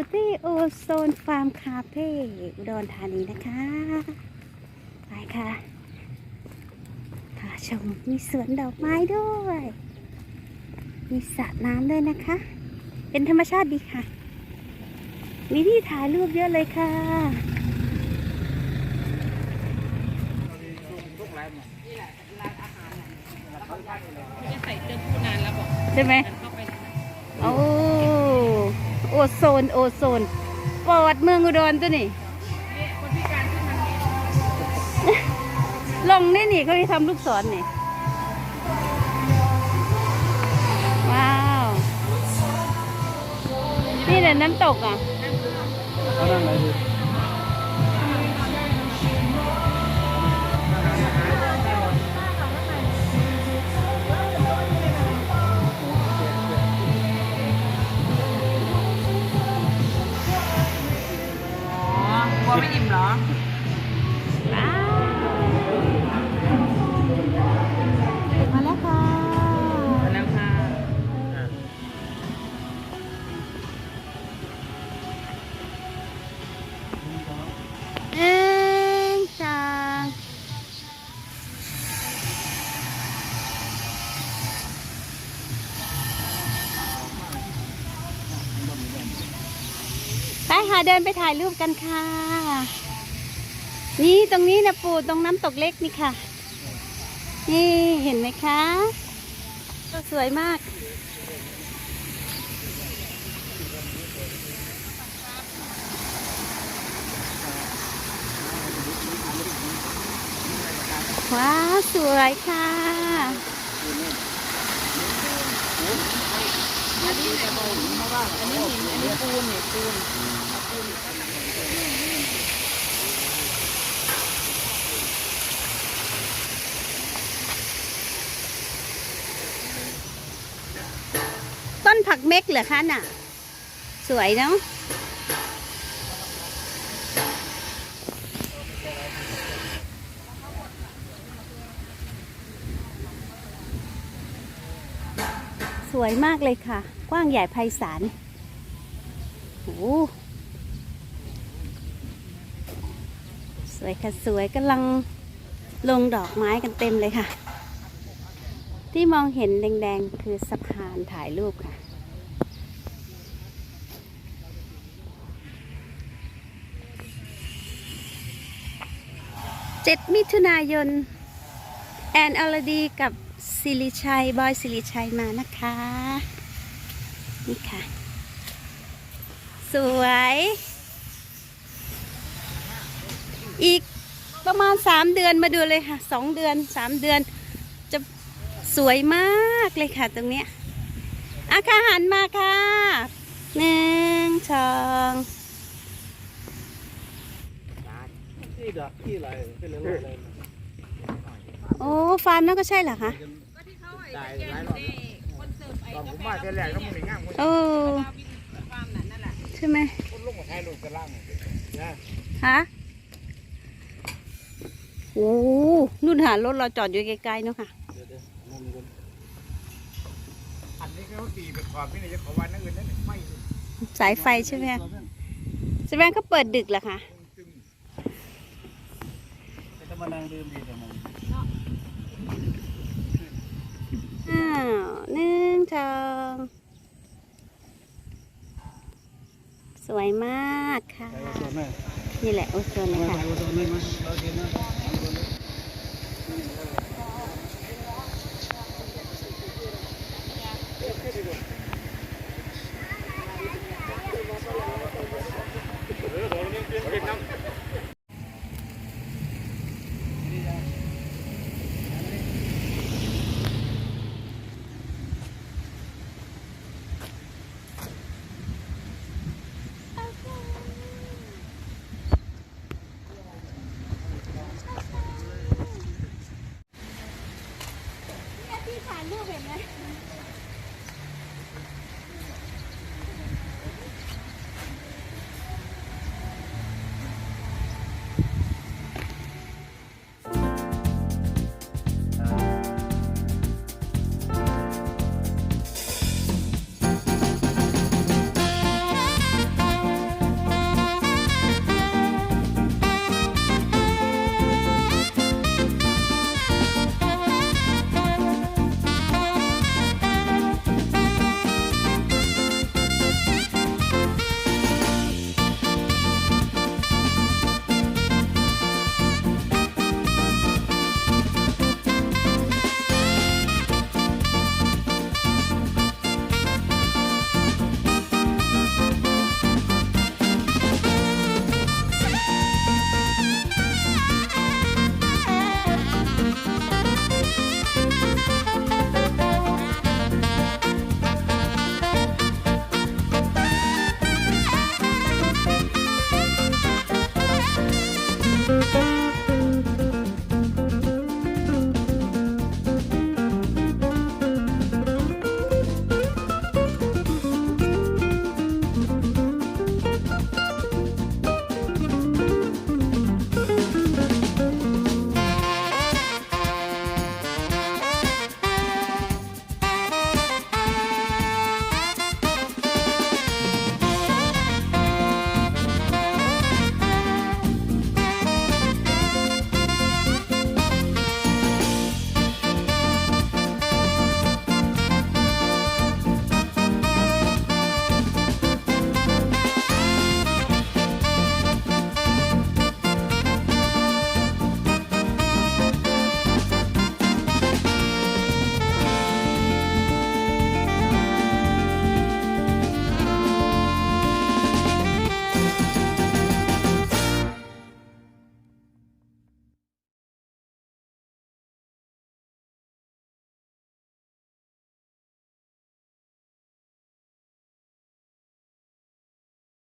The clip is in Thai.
อยู่ที่โอโซนฟาร์มคาเฟ่อุดรธานีนะคะ ไปค่ะพาชมมีสวนดอกไม้ด้วย มีสระน้ำด้วยนะคะ เป็นธรรมชาติดีค่ะ มีที่ถ่ายรูปเยอะเลยค่ะจะใส่เสื้อผู้นานแล้วบอกใช่ไหมกันเข้าไปแล้วนะโอ้ โอโซนโอโซนปอดเมืองอุดรตัวนี้ลงนี่นี่เขาให้ทำลูกศรนี่ ว้าว นี่แหละน้ำตกอะ เดินไปถ่ายรูปกันค่ะ นี่ตรงนี้นะปูตรงน้ำตกเล็กนี่ค่ะ นี่เห็นไหมคะก็สวยมาก ว้าวสวยค่ะ อันนี้ไหนบอกเราะว่าอันนี้หินอันนี้ปูนเนี่ยปูนต้นผักเม็กเหรอคะน่ะ สวยเนาะ สวยมากเลยค่ะ กว้างใหญ่ไพศาลโอ้โหสวยค่ะสวยกำลังลงดอกไม้กันเต็มเลยค่ะ ที่มองเห็นแดงๆ คือสะพานถ่ายรูปค่ะ เจ็ดมิถุนายน แอนอลดีกับ สิริชัย บอยสิริชัยมานะคะ นี่ค่ะ สวย อีกประมาณสามเดือนมาดูเลยค่ะสองเดือนสามเดือน จะสวยมากเลยค่ะตรงเนี้ยอาคาหันมาค่ะหนึ่งสองที่ดักที่อะไรเป็นเรื่องอะไร โอ้ฟาร์มนั่นก็ใช่เหรอคะก็ที่เขาไอ้แก้วเด้คนเสิร์ฟไอ้ตอนผกามแฟมาแต่แรกก็มึงง่ายมึงโอ้ลาวินฟาร์มนั่นนั่นแหละใช่ไหมคนลงมาถ่ายรูปกันล่างนะฮะโอ้นู่นหารถเราจอดอยู่ไกลๆเนาะค่ะเดี๋ยวเดี๋ยวมองกันอันนี้เขาตีเป็นขอบนี่จะขอวันนั่งเงินนั่นไม่สายไฟใช่ไหมคะแสดงเขาเปิดดึกเหรอคะตึงจะมานั่งดื่มดีแต่มัน อ้าว หนึ่งสองสวยมากค่ะส่วนแม่นี่แหละโอโซนเลยค่ะส่วนแม่มาเราเดียวนะ